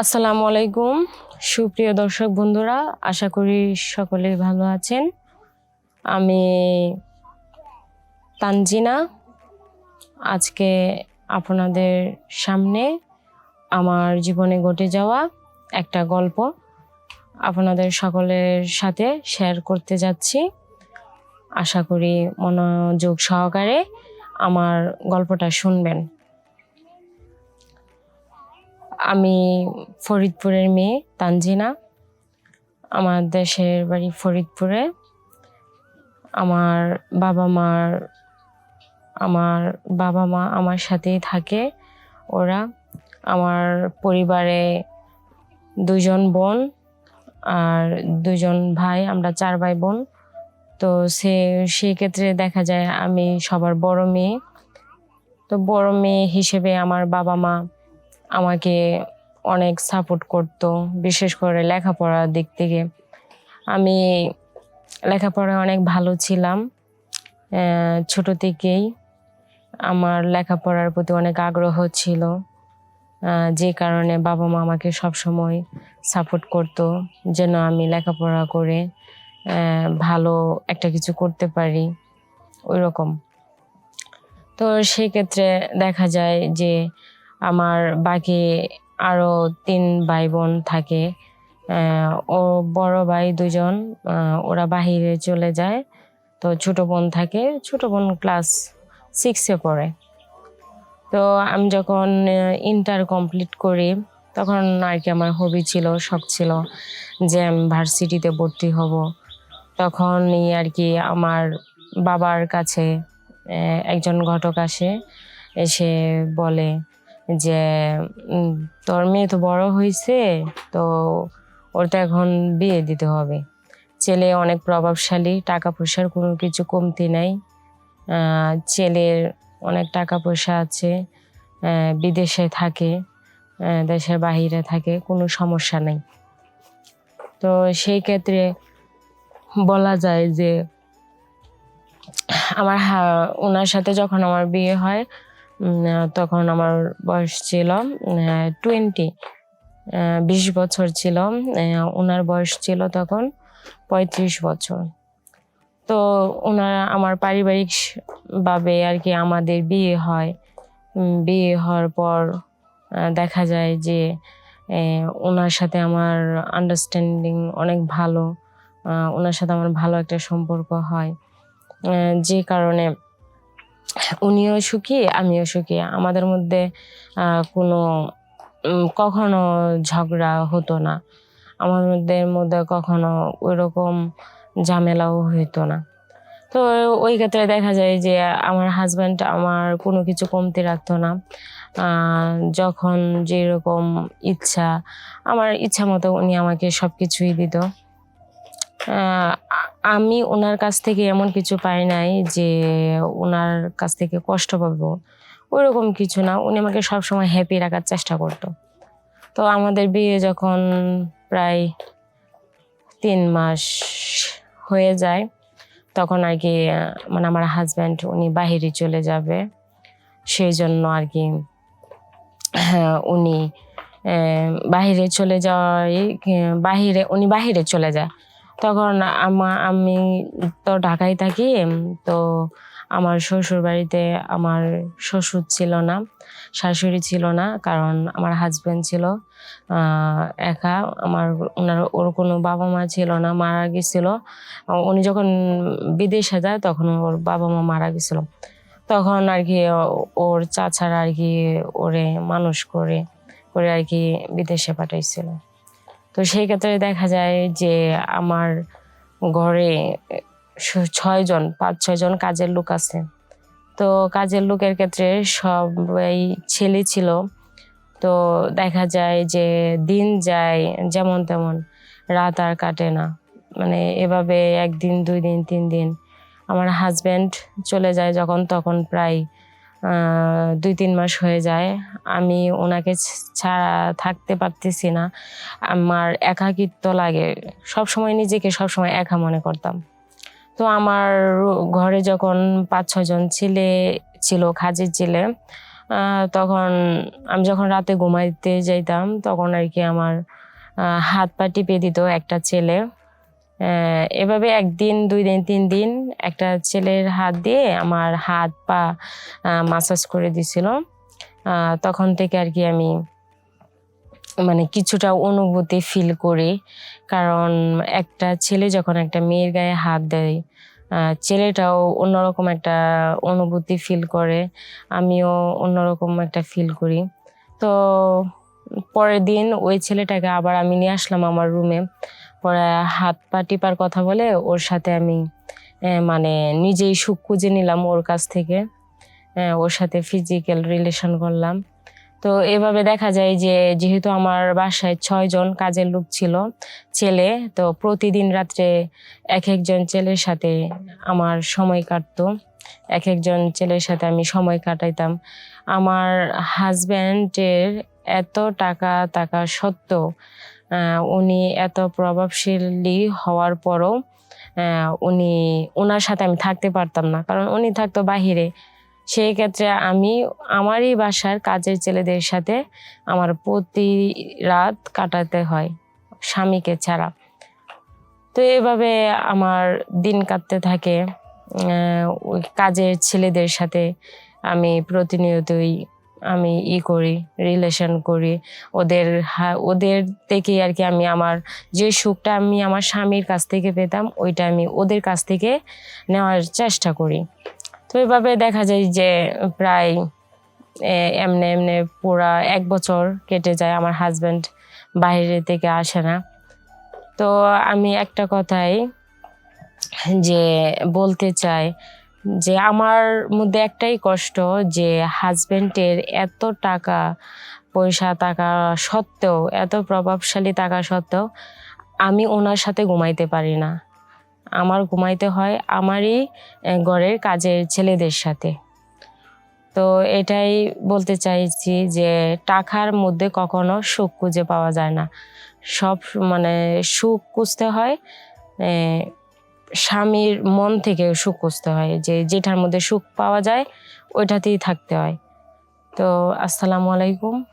আসসালামু আলাইকুম। সুপ্রিয় দর্শক বন্ধুরা, আশা করি সকলেই ভালো আছেন। আমি তানজিনা। আজকে আপনাদের সামনে আমার জীবনে ঘটে যাওয়া একটা গল্প আপনাদের সকলের সাথে শেয়ার করতে যাচ্ছি। আশা করি মনোযোগ সহকারে আমার গল্পটা শুনবেন। আমি ফরিদপুরের মেয়ে, তানজিনা। আমার দেশের বাড়ি ফরিদপুরে। আমার বাবা মার, আমার বাবা মা আমার সাথেই থাকে ওরা। আমার পরিবারে দুজন বোন আর দুজন ভাই, আমরা চার ভাই বোন। তো সে, সেই ক্ষেত্রে দেখা যায় আমি সবার বড় মেয়ে। তো বড় মেয়ে হিসেবে আমার বাবা মা আমাকে অনেক সাপোর্ট করতো, বিশেষ করে লেখাপড়ার দিক থেকে। আমি লেখাপড়ায় অনেক ভালো ছিলাম ছোট থেকেই। আমার লেখাপড়ার প্রতি অনেক আগ্রহ ছিল যে কারণে বাবা মা আমাকে সবসময় সাপোর্ট করতো, যেন আমি লেখাপড়া করে ভালো একটা কিছু করতে পারি ওই রকম তো সেক্ষেত্রে দেখা যায় যে আমার বাকি আরও তিন ভাই বোন থাকে ও বড় ভাই দুজন ওরা বাহিরে চলে যায়। তো ছোট বোন থাকে, ছোট বোন ক্লাস সিক্সে পড়ে। তো আমি যখন ইন্টার কমপ্লিট করি, তখন আর কি আমার হবি ছিল, শখ ছিল যে আমি ভার্সিটিতে ভর্তি হব। তখনই আর কি আমার বাবার কাছে একজন ঘটক আসে, এসে বলে যে তোর মেয়ে তো বড় হয়েছে তো ওর তো এখন বিয়ে দিতে হবে। ছেলে অনেক প্রভাবশালী টাকা পয়সার কোনো কিছু কমতি নাই। ছেলের অনেক টাকা পয়সা আছে বিদেশে থাকে দেশের বাহিরে থাকে, কোনো সমস্যা নেই। তো সেই ক্ষেত্রে বলা যায় যে, আমার ওনার সাথে যখন আমার বিয়ে হয় তখন আমার বয়স ছিল টোয়েন্টি বিশ বছর ছিল ওনার বয়স ছিল তখন পঁয়ত্রিশ বছর। তো ওনার আমার পারিবারিক ভাবে আর কি আমাদের বিয়ে হয়। বিয়ে হওয়ার পর দেখা যায় যে ওনার সাথে আমার আন্ডারস্ট্যান্ডিং অনেক ভালো ওনার সাথে আমার ভালো একটা সম্পর্ক হয়। যে কারণে উনিও সুখী, আমিও সুখী। আমাদের মধ্যে কোনো কখনো ঝগড়া হতো না। আমাদের মধ্যে কখনো ওইরকম ঝামেলাও হইতো না। তো ওই ক্ষেত্রে দেখা যায় যে, আমার হাজব্যান্ড আমার কোনো কিছু কমতি রাখতো না। যখন যেরকম ইচ্ছা, আমার ইচ্ছা মতো উনি আমাকে সব কিছুই দিত আমি ওনার কাছ থেকে এমন কিছু পাই নাই যে ওনার কাছ থেকে কষ্ট পাবো। ওইরকম কিছু না। উনি আমাকে সবসময় হ্যাপি রাখার চেষ্টা করতো। তো আমাদের বিয়ে যখন প্রায় তিন মাস হয়ে যায়, তখন আর কি মানে আমার হাজব্যান্ড উনি বাহিরে চলে যাবে। সেই জন্য আর কি হ্যাঁ উনি বাহিরে চলে যাওয়াই বাহিরে, উনি বাহিরে চলে যায়। তখন আমা, আমি তো ঢাকায় থাকি, তো আমার শ্বশুর বাড়িতে আমার শ্বশুর ছিল না, শাশুড়ি ছিল না, কারণ আমার হাজব্যান্ড ছিল একা, আমার ওনার ওর কোনো বাবা মা ছিল না, মারা গেছিল। উনি যখন বিদেশে যায়, তখন ওর বাবা মা মারা গেছিল। তখন আর কি ওর চাচারা আর কি ওরে মানুষ করে করে আর কি বিদেশে পাঠাইছিল। তো সেই ক্ষেত্রে দেখা যায় যে আমার ঘরে ছয়জন পাঁচ ছয়জন কাজের লোক আছে। তো কাজের লোকের ক্ষেত্রে সবাই ছেলে ছিল। তো দেখা যায় যে দিন যায় যেমন তেমন, রাত আর কাটে না। মানে এভাবে একদিন, দুই দিন, তিন দিন আমার হাজব্যান্ড চলে যায় যখন, তখন প্রায় দুই তিন মাস হয়ে যায়। আমি ওনাকে ছাড়া থাকতে পারতেছি না। আমার একাকিত্ব লাগে। সব সময় নিজেকে সব সময় একা মনে করতাম। তো আমার ঘরে যখন পাঁচ ছজন ছেলে ছিল কাজের ছেলে তখন আমি যখন রাতে ঘুমাইতে যাইতাম, তখন আর কি আমার হাত পা টিপে দিত একটা ছেলে। এভাবে একদিন, দুই দিন, তিন দিন একটা ছেলের হাত দিয়ে আমার হাত, পা মাসাজ করে দিছিল তখন থেকে আর কি আমি মানে কিছুটা অনুভূতি ফিল করি। কারণ একটা ছেলে যখন একটা মেয়ের গায়ে হাত দেয় ছেলেটাও অন্যরকম একটা অনুভূতি ফিল করে, আমিও অন্যরকম একটা ফিল করি। তো পরের দিন ওই ছেলেটাকে আবার আমি নিয়ে আসলাম আমার রুমে পরে হাত পা টিপার কথা বলে ওর সাথে আমি মানে নিজেই সুখ খুঁজে নিলাম ওর কাছ থেকে। ওর সাথে ফিজিক্যাল রিলেশন করলাম। তো এভাবে দেখা যায় যে যেহেতু আমার বাসায় ছয়জন কাজের লোক ছিল, ছেলে, তো প্রতিদিন রাত্রে এক একজন ছেলের সাথে আমার সময় কাটতো। এক একজন ছেলের সাথে আমি সময় কাটাইতাম। আমার হাজব্যান্ডের এত টাকা টাকা সত্ত্বেও উনি এত প্রভাবশালী হওয়ার পরও উনি ওনার সাথে আমি থাকতে পারতাম না। কারণ উনি থাকতো বাহিরে। সেই ক্ষেত্রে আমি আমারই বাসার কাজের ছেলেদের সাথে আমার প্রতি রাত কাটাতে হয়, স্বামীকে ছাড়া। তো এভাবে আমার দিন কাটতে থাকে। ওই কাজের ছেলেদের সাথে আমি প্রতিনিয়তই আমি ই করি রিলেশন করি। ওদের ওদের থেকেই আর কি আমি আমার যে সুখটা আমি আমার স্বামীর কাছ থেকে পেতাম, ওইটা আমি ওদের কাছ থেকে নেওয়ার চেষ্টা করি। তো এভাবে দেখা যায় যে প্রায় এমনে এমনে পুরা এক বছর কেটে যায়, আমার হাজব্যান্ড বাইরে থেকে আসে না। তো আমি একটা কথাই যে বলতে চাই যে আমার মধ্যে একটাই কষ্ট যে হাজবেন্ডের এত টাকা পয়সা টাকা সত্ত্বেও, এত প্রভাবশালী টাকা সত্ত্বেও আমি ওনার সাথে ঘুমাইতে পারি না। আমার ঘুমাইতে হয় আমারই ঘরের কাজের ছেলেদের সাথে। তো এটাই বলতে চাইছি যে টাকার মধ্যে কখনো সুখ খুঁজে পাওয়া যায় না। সব মানে সুখ খুঁজতে হয় স্বামীর মন থেকে সুখ খুঁজতে হয়, যে যেটার মধ্যে সুখ পাওয়া যায়, ওইটাতেই থাকতে হয়। তো আসসালামু আলাইকুম।